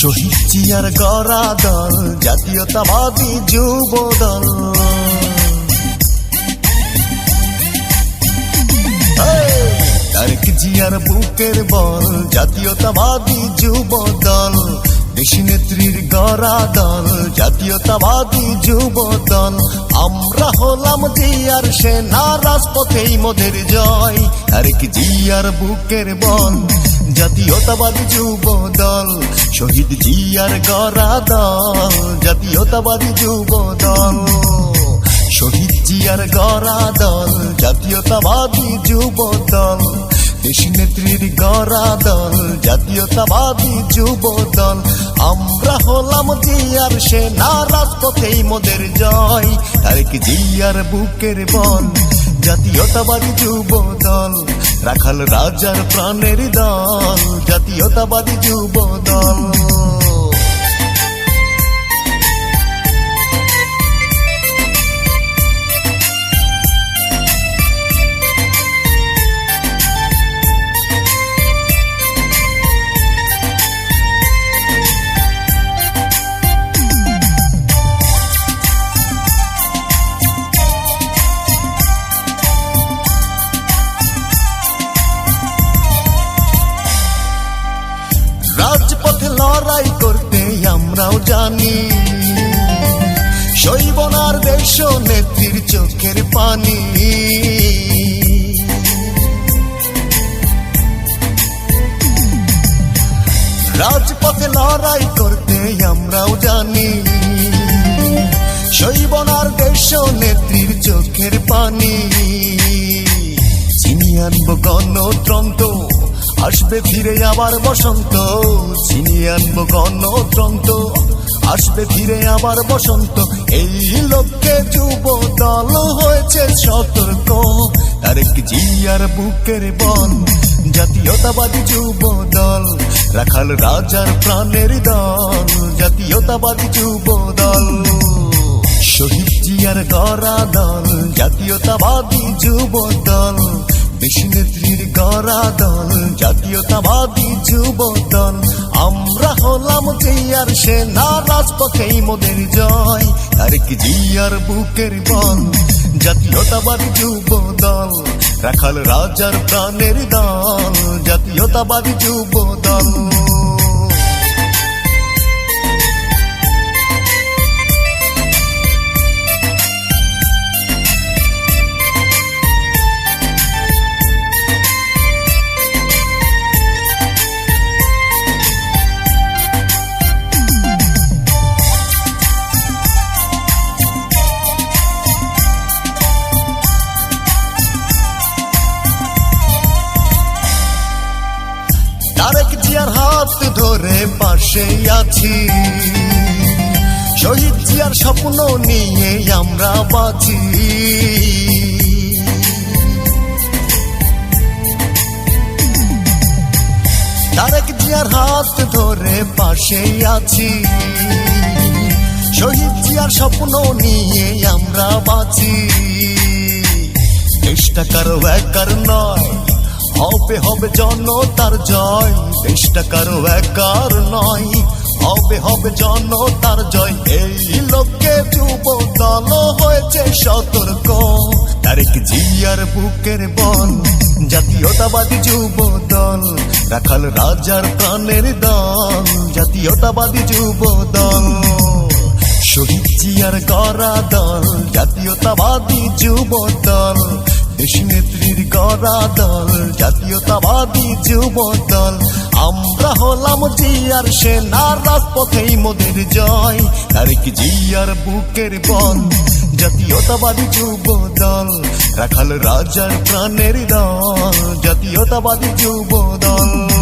শহীদ chair গড়া দল, জাতীয়তাবাদী যুব দল তারেক জিয়ার বুকের বল, জাতীয়তাবাদী যুব দল দেশি নেত্রীর গড়া দল, জাতীয়তাবাদী যুব দল আমরা হলাম জিয়ার সেনা রাজপথেই মোদের জয়। তারেক জিয়ার বুকের বল, জাতীয়তাবাদী যুব দল, শহীদ জিয়ার গড়া দল, জাতীয়তাবাদী যুব দল। শহীদ জিয়ার গড়া দল, জাতীয়তাবাদী যুব দল দেশ নেত্রীর গড়া দল, জাতীয়তাবাদী যুব দল। আমরা হলাম জিয়ার সেনা রাজপথেই মোদের জয়। তারেক জিয়ার বুকের বল, জাতীয়তাবাদী যুব দল, রাখাল রাজার প্রাণের দল, জাতীয়তাবাদী যুব দল। রাজপথে লড়াই করতে আমরাও জানি। শৈবনার দেশ নেত্রীর চোখের পানি। রাজপথে লড়াই করতে আমরাও জানি। শৈবনার দেশ নেত্রীর চোখের পানি। চিনি আনব গণতন্ত্র। আসবে ফিরে আবার বসন্ত, চিনি আনব গণতন্ত্র। আসবে ফিরে আবার বসন্ত, এই লোককে যুব দল হয়েছে সতর্ক। তারেক জিয়ার বুকের বল জাতীয়তাবাদী যুব দল রাখাল রাজার প্রাণের দল, জাতীয়তাবাদী যুব দল শহীদ জিয়ার গড়া দল, জাতীয়তাবাদী যুব দল দেশ নেত্রীর গড়া দল জাতীয়তাবাদী যুব দল আমরা হলাম জিয়ার সেনা রাজপথেই মোদের জয়। তারেক জিয়ার বুকের বল, জাতীয়তাবাদী যুব দল রাখাল রাজার প্রাণের দল, জাতীয়তাবাদী যুব দল তারেক জিয়ার হাত ধরে পাশে আছি। শহীদ জিয়ার স্বপ্ন নিয়ে আমরা বাঁচি। তারেক জিয়ার হাত ধরে পাশে আছি। শহীদ জিয়ার স্বপ্ন নিয়ে আমরা বাঁচি। চেষ্টা কারও একার নয় হবে হবে জনতার জয়। চেষ্টা কারও একার নয়। হবে হবে জনতার জয়। এই লোককে যুব দল হয়েছে সতর্ক। তারেক জিয়ার বুকের বল, জাতীয়তাবাদী যুব দল রাখাল রাজার প্রাণের দল, জাতীয়তাবাদী যুব দল শহীদ জিয়ার গড়া দল, জাতীয়তাবাদী যুব দল দেশ নেত্রীর গড়া দল, জাতীয়তাবাদী যুব দল। আমরা হলাম জিয়ার সেনার রাজপথেই মোদের জয়। তারিক জিয়ার বুকের বল, জাতীয়তাবাদী যুব দল। রাখাল রাজার প্রাণের দল, জাতীয়তাবাদী যুব দল।